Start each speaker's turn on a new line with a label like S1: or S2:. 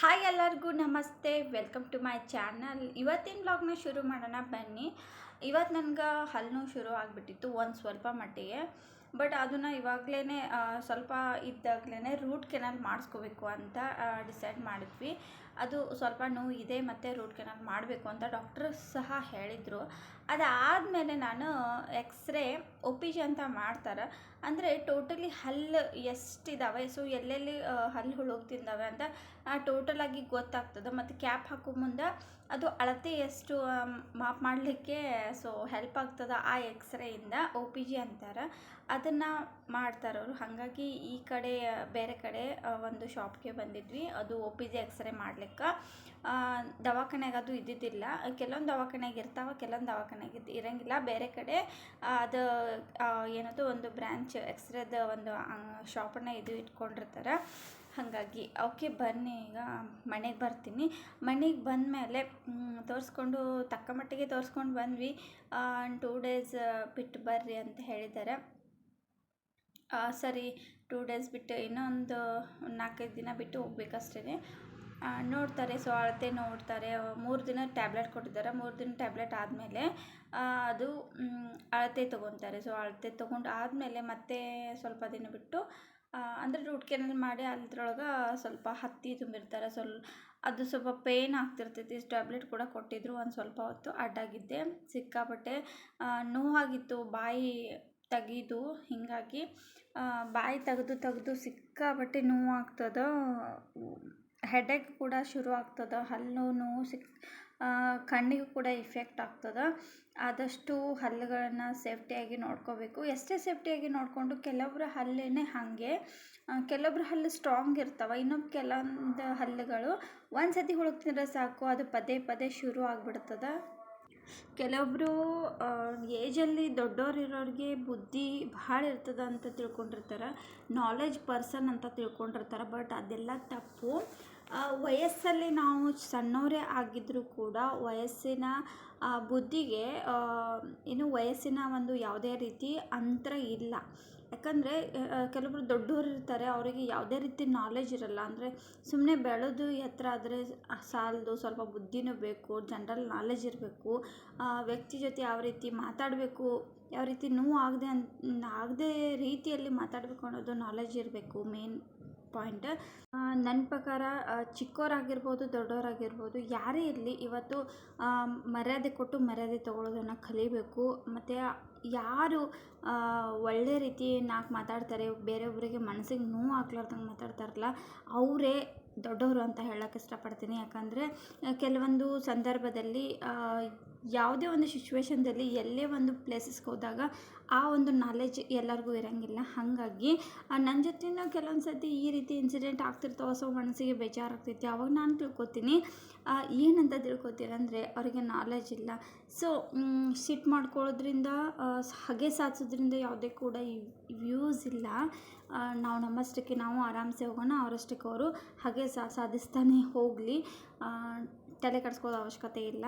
S1: Hi ಎಲ್ಲರಿಗೂ ನಮಸ್ತೆ. Welcome to my channel ಇವತ್ತಿನ ಬ್ಲಾಗ್ನ ಶುರು ಮಾಡೋಣ ಬನ್ನಿ. ಇವತ್ತು ನನಗೆ ಹಲ್ಲು ಶುರು ಆಗಿಬಿಟ್ಟಿತ್ತು ಒಂದು ಸ್ವಲ್ಪ ಮಟ್ಟಿಗೆ. ಬಟ್ ಅದನ್ನು ಇವಾಗಲೇ ಸ್ವಲ್ಪ ಇದ್ದಾಗಲೇ ರೂಟ್ ಕೆನಲ್ ಮಾಡಿಸ್ಕೋಬೇಕು ಅಂತ ಡಿಸೈಡ್ ಮಾಡಿದ್ವಿ. ಅದು ಸ್ವಲ್ಪ ನೋವು ಇದೆ ಮತ್ತು ರೂಟ್ ಕೆನಲ್ ಮಾಡಬೇಕು ಅಂತ ಡಾಕ್ಟರ್ ಸಹ ಹೇಳಿದರು. ಅದಾದಮೇಲೆ ನಾನು ಎಕ್ಸ್ರೇ ಒ ಪಿ ಜಿ ಅಂತ ಮಾಡ್ತಾರೆ. ಅಂದರೆ ಟೋಟಲಿ ಹಲ್ಲು ಎಷ್ಟಿದ್ದಾವೆ ಸೊ ಎಲ್ಲೆಲ್ಲಿ ಹಲ್ಲು ಹುಳುಗ್ತಿದ್ದಾವೆ ಅಂತ ಟೋಟಲಾಗಿ ಗೊತ್ತಾಗ್ತದೆ. ಮತ್ತು ಕ್ಯಾಪ್ ಹಾಕೋ ಮುಂದೆ ಅದು ಅಳತೆ ಎಷ್ಟು ಮಾಪ್ ಮಾಡಲಿಕ್ಕೆ ಸೊ ಹೆಲ್ಪ್ ಆಗ್ತದೆ ಆ ಎಕ್ಸ್ರೇಯಿಂದ ಒ ಪಿ ಜಿ ಅಂತಾರೆ. ಅದನ್ನು ಮಾಡ್ತಾರೆ ಅವರು ಹಾಗಾಗಿ ಈ ಕಡೆ, ಬೇರೆ ಕಡೆ ಒಂದು ಶಾಪ್ಗೆ ಬಂದಿದ್ವಿ. ಅದು ಒ ಪಿ ಜಿ ಎಕ್ಸ್ರೇ ಮಾಡ್ಲಿಕ್ಕೆ. ದವಾಖಾನೆಗೆ ಅದು ಇದ್ದಿದ್ದಿಲ್ಲ. ಕೆಲವೊಂದು ದವಾಖಾನೆಗೆ ಇರ್ತಾವೆ, ಕೆಲವೊಂದು ದವಾಖಾನೆಗೆ ಇದ್ದು ಇರೋಂಗಿಲ್ಲ. ಬೇರೆ ಕಡೆ ಅದು ಏನದು ಒಂದು ಬ್ರ್ಯಾಂಚ್ ಎಕ್ಸ್ರೇದ ಒಂದು ಶಾಪನ್ನು ಇದು ಇಟ್ಕೊಂಡಿರ್ತಾರೆ. ಹಾಗಾಗಿ, ಓಕೆ, ಬನ್ನಿ ಈಗ ಮನೆಗೆ ಬರ್ತೀನಿ. ಮನೆಗೆ ಬಂದಮೇಲೆ ತೋರಿಸ್ಕೊಂಡು, ತಕ್ಕ ಮಟ್ಟಿಗೆ ತೋರಿಸ್ಕೊಂಡು ಬಂದ್ವಿ. ಟೂ ಡೇಸ್ ಬಿಟ್ಟು ಬರ್ರಿ ಅಂತ ಹೇಳಿದ್ದಾರೆ ಸರಿ ಟೂ ಡೇಸ್ ಬಿಟ್ಟು ಇನ್ನೊಂದು ನಾಲ್ಕೈದು ದಿನ ಬಿಟ್ಟು ಹೋಗ್ಬೇಕಷ್ಟೇ ನೋಡ್ತಾರೆ, ಸೊ ಅಳತೆ ನೋಡ್ತಾರೆ. ಮೂರು ದಿನ ಟ್ಯಾಬ್ಲೆಟ್ ಕೊಟ್ಟಿದ್ದಾರೆ. ಮೂರು ದಿನ ಟ್ಯಾಬ್ಲೆಟ್ ಆದಮೇಲೆ ಅದು ಅಳತೆ ತೊಗೊತಾರೆ. ಸೊ ಅಳತೆ ತೊಗೊಂಡು ಆದಮೇಲೆ ಮತ್ತೆ ಸ್ವಲ್ಪ ದಿನ ಬಿಟ್ಟು ಅಂದರೆ ರೂಟ್ ಕೆನಲ್ ಮಾಡಿ ಅದ್ರೊಳಗೆ ಸ್ವಲ್ಪ ಹತ್ತಿ ತುಂಬಿರ್ತಾರೆ. ಸ್ವಲ್ಪ ಅದು ಸ್ವಲ್ಪ ಪೇಯ್ನ್ ಆಗ್ತಿರ್ತೈತಿ. ಟ್ಯಾಬ್ಲೆಟ್ ಕೂಡ ಕೊಟ್ಟಿದ್ರು ಒಂದು ಸ್ವಲ್ಪ ಹೊತ್ತು ಅಡ್ಡಾಗಿದ್ದೆ. ಸಿಕ್ಕಾಪಟ್ಟೆ ನೋವಾಗಿತ್ತು. ಬಾಯಿ ತೆಗೆದು, ಹೀಗಾಗಿ ಬಾಯಿ ತೆಗೆದು ತೆಗೆದು ಸಿಕ್ಕಾಪಟ್ಟೆ ನೋವು ಆಗ್ತದೆ ಹೆಡೇಕ್ ಕೂಡ ಶುರು ಆಗ್ತದೆ ಹಲ್ಲು ನೋವು ಸಿಕ್ ಕಣ್ಣಿಗೂ ಕೂಡ ಇಫೆಕ್ಟ್ ಆಗ್ತದೆ. ಆದಷ್ಟು ಹಲ್ಲುಗಳನ್ನು ಸೇಫ್ಟಿಯಾಗಿ ನೋಡ್ಕೋಬೇಕು. ಎಷ್ಟೇ ಸೇಫ್ಟಿಯಾಗಿ ನೋಡಿಕೊಂಡು ಕೆಲವರ ಹಲ್ಲೇ ಹಾಗೆ. ಕೆಲವ್ರ ಹಲ್ಲು ಸ್ಟ್ರಾಂಗ್ ಇರ್ತವೆ. ಇನ್ನೊಬ್ಬ ಕೆಲವೊಂದು ಹಲ್ಲುಗಳು ಒಂದು ಸತಿ ಹುಳುಕ್ತಿದ್ರೆ ಸಾಕು, ಅದು ಪದೇ ಪದೇ ಶುರು ಆಗಿಬಿಡ್ತದೆ ಕೆಲವೊಬ್ಬರು ಏಜಲ್ಲಿ ದೊಡ್ಡವ್ರು ಇರೋರಿಗೆ ಬುದ್ಧಿ ಭಾಳ ಇರ್ತದೆ ಅಂತ ತಿಳ್ಕೊಂಡಿರ್ತಾರೆ ನಾಲೆಜ್ ಪರ್ಸನ್ ಅಂತ ತಿಳ್ಕೊಂಡಿರ್ತಾರೆ ಬಟ್ ಅದೆಲ್ಲ ತಪ್ಪು. ವಯಸ್ಸಲ್ಲಿ ನಾವು ಸಣ್ಣವರೇ ಆಗಿದ್ದರೂ ಕೂಡ ವಯಸ್ಸಿನ ಬುದ್ಧಿಗೆ ಏನು ವಯಸ್ಸಿನ ಒಂದು ಯಾವುದೇ ರೀತಿ ಅಂತರ ಇಲ್ಲ. ಯಾಕಂದರೆ ಕೆಲವರು ದೊಡ್ಡವರು ಇರ್ತಾರೆ, ಅವರಿಗೆ ಯಾವುದೇ ರೀತಿ ನಾಲೆಜ್ ಇರಲ್ಲ. ಅಂದರೆ ಸುಮ್ಮನೆ ಬೆಳೆದು ಎತ್ತರ ಆದರೆ ಸಾಲದು ಸ್ವಲ್ಪ ಬುದ್ಧಿನೂ ಬೇಕು ಜನರಲ್ ನಾಲೆಜ್ ಇರಬೇಕು. ವ್ಯಕ್ತಿ ಜೊತೆ ಯಾವ ರೀತಿ ಮಾತಾಡಬೇಕು, ಯಾವ ರೀತಿ ನೋವು ಆಗದೆ ಅನ್, ಆಗದೆ ರೀತಿಯಲ್ಲಿ ಮಾತಾಡಬೇಕು ಅನ್ನೋದು ನಾಲೆಜ್ ಇರಬೇಕು ಮೇನ್ ಪಾಯಿಂಟ್. ನನ್ನ ಪ್ರಕಾರ ಚಿಕ್ಕವರಾಗಿರ್ಬೋದು ದೊಡ್ಡವರಾಗಿರ್ಬೋದು ಯಾರೇ ಇರಲಿ, ಇವತ್ತು ಮರ್ಯಾದೆ ಕೊಟ್ಟು ಮರ್ಯಾದೆ ತಗೊಳ್ಳೋದನ್ನು ಕಲಿಬೇಕು. ಮತ್ತು, ಯಾರು ಒಳ್ಳೆ ರೀತಿ ನಾಲ್ಕು ಮಾತಾಡ್ತಾರೆ ಬೇರೆಯೊಬ್ಬರಿಗೆ ಮನಸ್ಸಿಗೆ ನೋವು ಹಾಕ್ಲಾರ್ದಂಗೆ ಮಾತಾಡ್ತಾರಲ್ಲ, ಅವರೇ ದೊಡ್ಡವರು ಅಂತ ಹೇಳಕ್ಕೆ ಇಷ್ಟಪಡ್ತೀನಿ. ಯಾಕಂದರೆ ಕೆಲವೊಂದು ಸಂದರ್ಭದಲ್ಲಿ ಯಾವುದೇ ಒಂದು ಸಿಚುವೇಶನ್ದಲ್ಲಿ ಎಲ್ಲೇ ಒಂದು ಪ್ಲೇಸಸ್ಗೆ ಹೋದಾಗ ಆ ಒಂದು ನಾಲೆಜ್ ಎಲ್ಲರಿಗೂ ಇರೋಂಗಿಲ್ಲ. ಹಾಗಾಗಿ ನನ್ನ ಜೊತೆನೂ ಕೆಲವೊಂದು ಸರ್ತಿ ಈ ರೀತಿ ಇನ್ಸಿಡೆಂಟ್ ಆಗ್ತಿರ್ತಾವೆ ಸೊ ಮನಸ್ಸಿಗೆ ಬೇಜಾರಾಗ್ತೈತಿ ಅವಾಗ ನಾನು ತಿಳ್ಕೊತೀನಿ. ಏನಂತ ತಿಳ್ಕೊತೀರಂದರೆ ಅವರಿಗೆ ನಾಲೆಜ್ ಇಲ್ಲ. ಸೊ ಸಿಟ್ ಮಾಡ್ಕೊಳ್ಳೋದ್ರಿಂದ ಹಗೆ ಹಾಗೆ ಸಾಧಿಸೋದ್ರಿಂದ ಯಾವುದೇ ಕೂಡ ವ್ಯೂಸ್ ಇಲ್ಲ. ನಾವು ನಮ್ಮಷ್ಟಕ್ಕೆ ನಾವು ಆರಾಮ್ಸೆ ಹೋಗೋಣ, ಅವರಷ್ಟಕ್ಕೆ ಅವರು ಹಾಗೆ ಸಾಧಿಸ್ತಾನೆ ಹೋಗಲಿ. ತಲೆ ಕೆಡಿಸ್ಕೊಳ್ಳೋ ಅವಶ್ಯಕತೆ ಇಲ್ಲ.